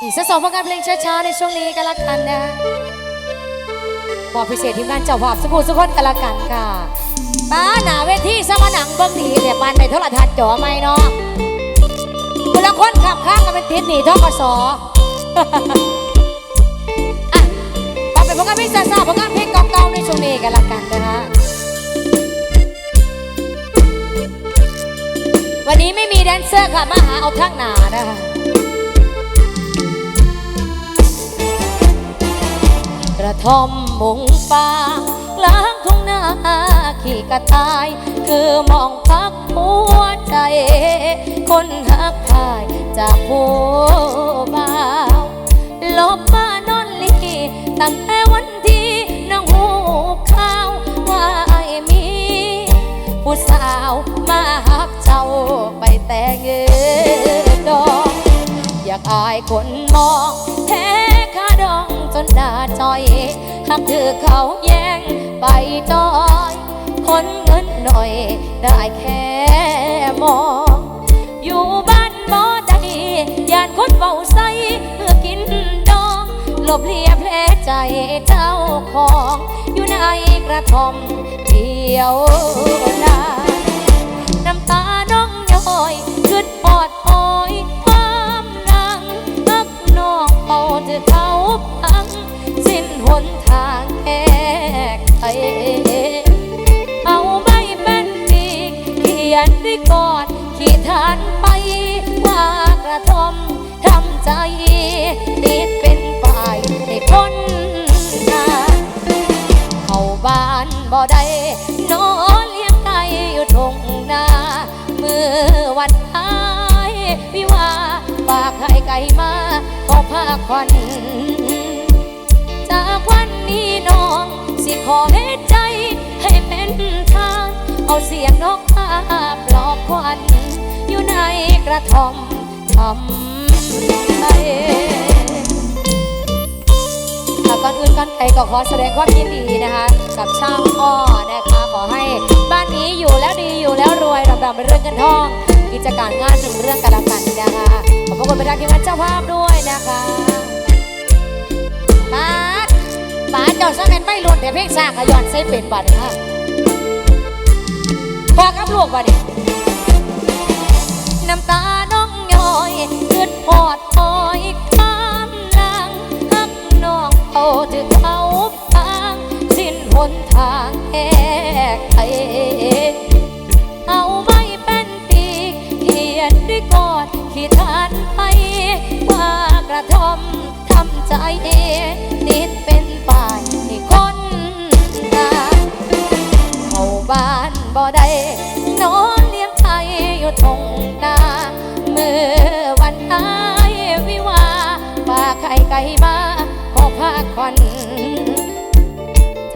อีกสักสองผลงานเพลงช้าๆในช่วงนี้กันละกันนะมอบพิเศษทีมงานเจ้าภาพสกูสุกคนกันละกันค่ะป้าหนาเวทีสมหนังเบิ้งดีเนี่ยปานในโทรทัศน์จอไม่เนาะคนละคนขับข้างกันเป็นทิศหนีทกศอะมาเป็นผลงานเพลงสาวๆผลงานเพลงเก่าๆในช่วงนี้กันละกันนะคะวันนี้ไม่มีแดนเซอร์ค่ะมาหาเอาข้างหนานะคะ ระท่อมมุงฟางกลางทุ่งนาขี่กระต่าย คือมองพักหัวใจ คนหักพายจากผู้บ่าวลบมานอนลีตั้งแต่วันที่น้องหูข้าวว่าไอ้มี ผู้สาวมาหักเจ้าไปแต่งเงินดอกอยากอายคนมอง หน้าจอยหักถือเขาแย่งไปจอยคนเงินหน่อยได้แค่มอง อยู่บ้านบ่ได้ยานคนเบาใสเพื่อกินดองหลบเลียแผลใจเจ้าของ อยู่ในกระท่อมเดียวนาน้ำตาน้องย้อยขึ้นปอดปอยความรังนักนองเป่าจะเขา หนทางแค่ไขเอาไม่เป็นปีกเขียนด้วยกอดขีดทานไปว่ากระทอมทำใจติดเป็นฝ่ายให้พ้นหน้าเข้าบ้านบ่ได้นอนเลี้ยงไก่อยู่ทงนามือวันท้ายวิวาฝากให้ไก่มาขอผ้าควันีน้อง สิขอให้ใจให้เป็นทาง เอาเสียงนกพาปลอบควันอยู่ในกระท่อมทำใจค่ะก่อนอื่นก่อนใครก็ขอแสดงความยินดีนะคะ กับช่างอ้อนะคะขอให้บ้านนี้อยู่แล้วดีอยู่แล้วรวยรำรำเป็นเรื่องเงินทองกิจการงานหนึ่งเรื่องกันละกันนะคะขอบพระคุณไปทางทีมงานเจ้าภาพด้วยนะคะ ปาดป้าดเจอดซะเป็นไม่ล้วนแต่เพลงสร้างขย้อนใส่เป็นบัตรค่ะพอกับลูกบัตรน้ำตาน้องย้อยขึ้นพอดพอยข้ามนางฮักน้องเอาถึงเขาพังสิ้นหนทางแหกไขเอาไม่เป็นปีกเขียนด้วยกอดขีดทานไปว่ากระทอมทำใจ นอนเลี้ยงไทยอยู่ทงนาเมื่อวันอายวิวาฝากไข่ไก่มาขอพาควัน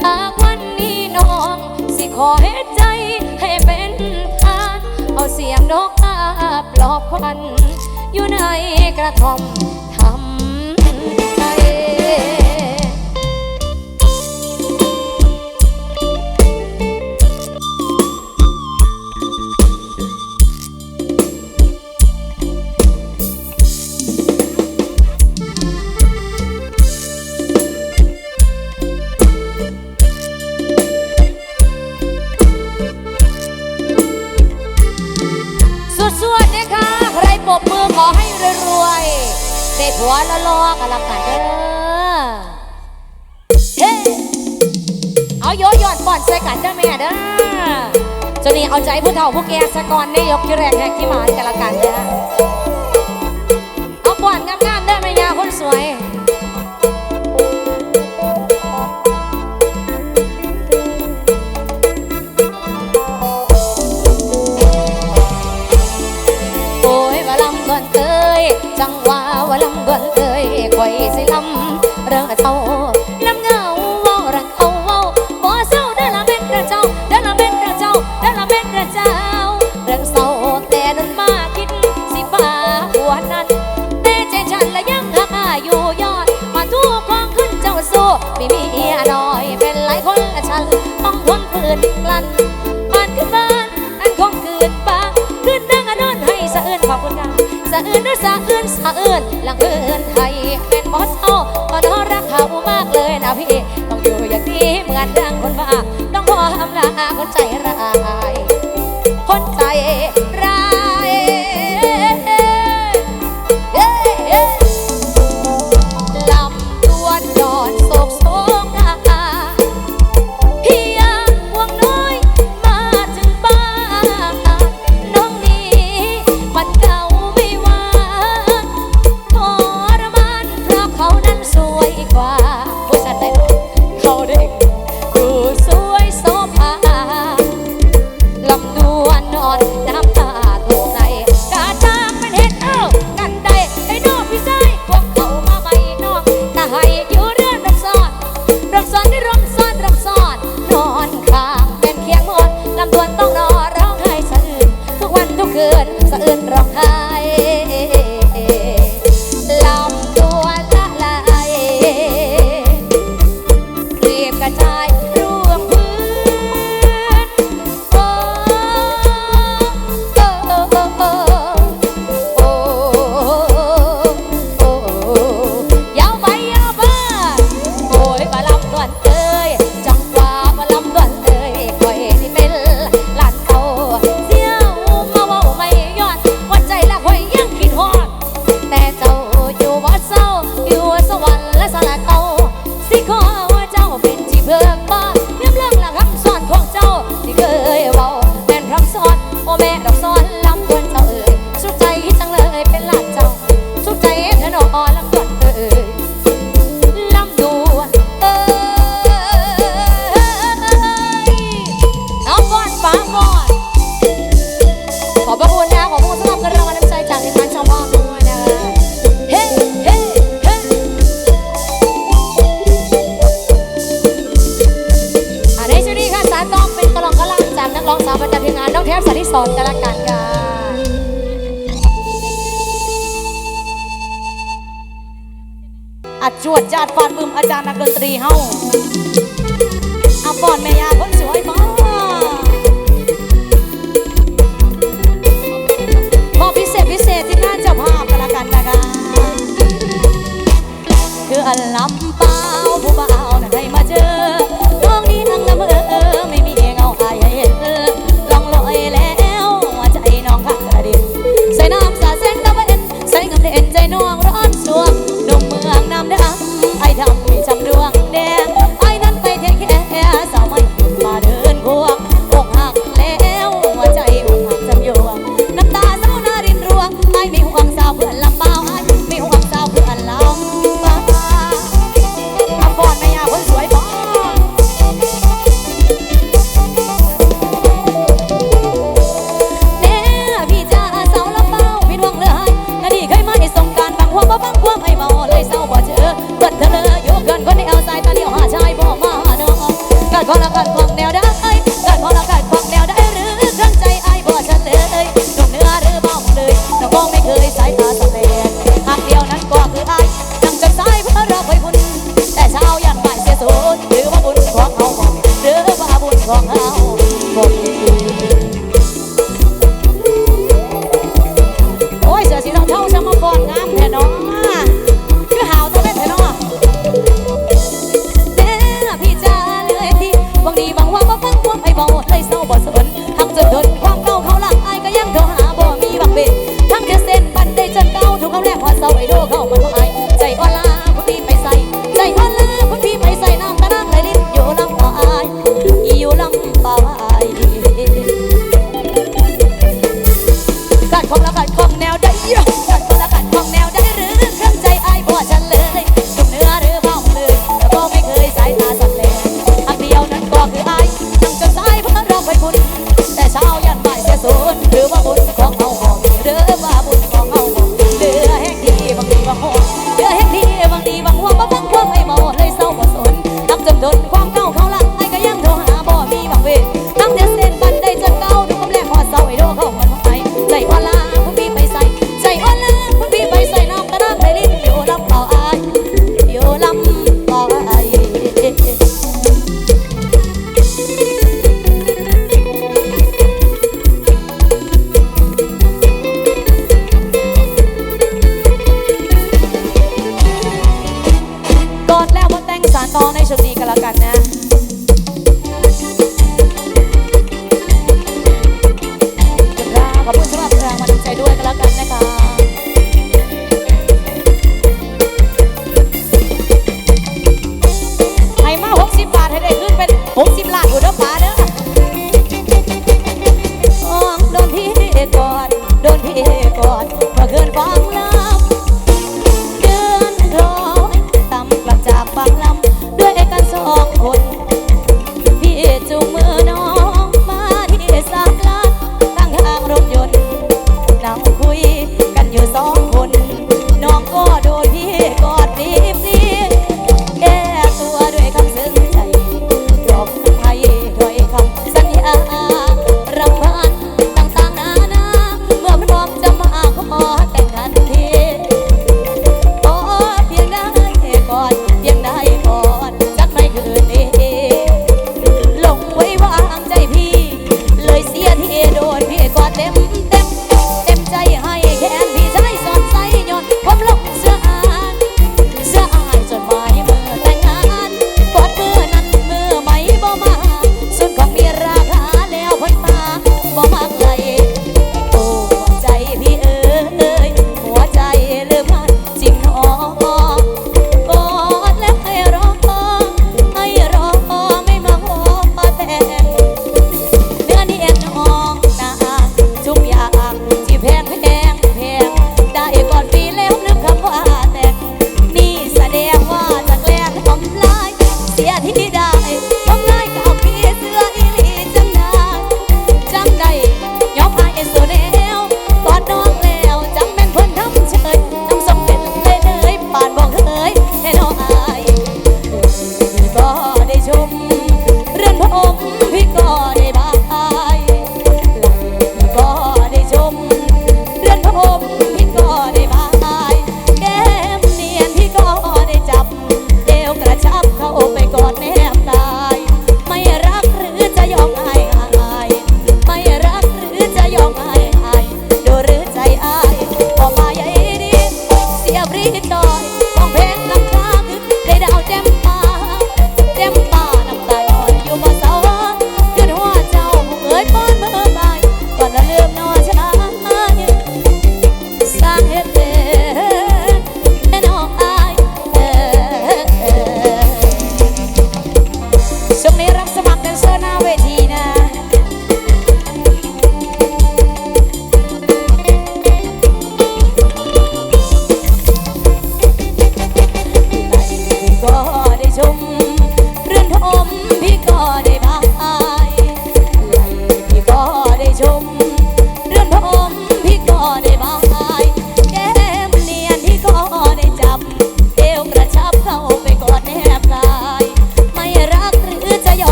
ถ้าวันนี้น้องสิขอให้ใจให้เป็นทานเอาเสียงนกอาปลอบควันอยู่ในกระท่อม วละลอกันละกันเด้อเฮ้เอาโยยอดปอนใส่กันเด้อแม่เด้อจะนี้เอาใจผู้เฒ่าผู้แก่สะก่อนนี่ยกที่แรกแหกที่หมานกันละกันเด้อเอาปอนงามๆเด้อแม่ยาคนสวยะเอิญขอบคุณค่ะสะเอิญหรือสะเอิญสะเอิญลังเอิญไทยเป็นบอสเอาตอนรักเขามา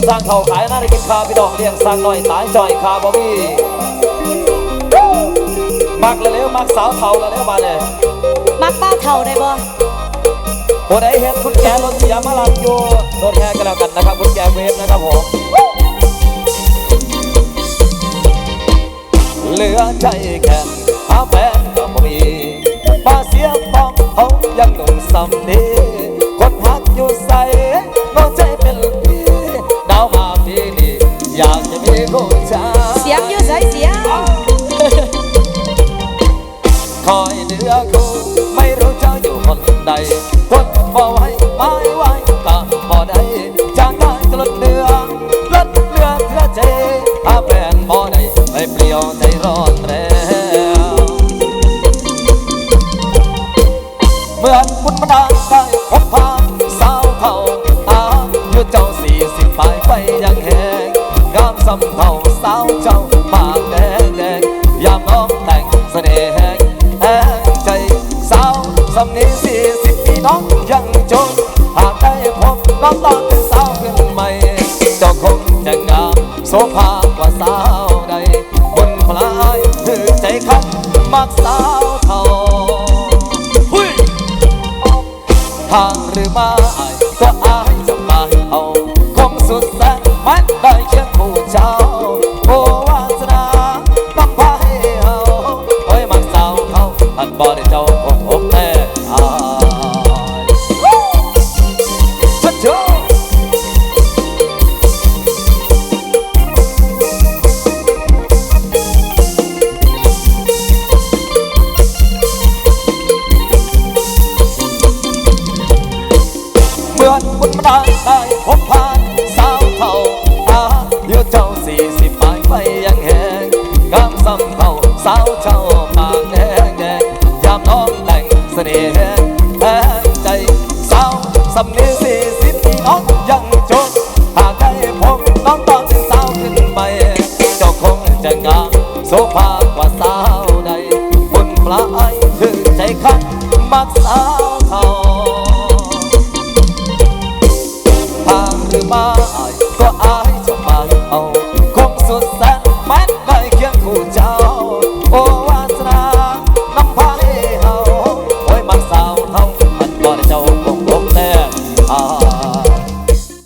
นว่าเลี้ยงสร้างเขาขายน่าได้กินข้าวพี่ดอกเลี้ยงสร้างหน่อยตายจ่อยคาบ่มีมักละเร็วมักสาวเทาละเร็วมาเลยมักเป้าเท่าได้บ่ผู้ใดเห็นคุณแจรถเสียมาลังอยู่รถแห่กันแล้วกันนะครับคุณแจเวฟนะครับผมเหลือใจแค่หาแฟนก็บ่มีมาเสียฟองเขายังหนุ่มซ้ำดีคนหักอยู่ใส่น้องใจ เหมือนบุญมาดาลได้พบพาสาวเท่าอายุเจ้าสี่สิบปลายไปยังแหงงามสำเท่าสาวเจ้าปาก ดแสนมั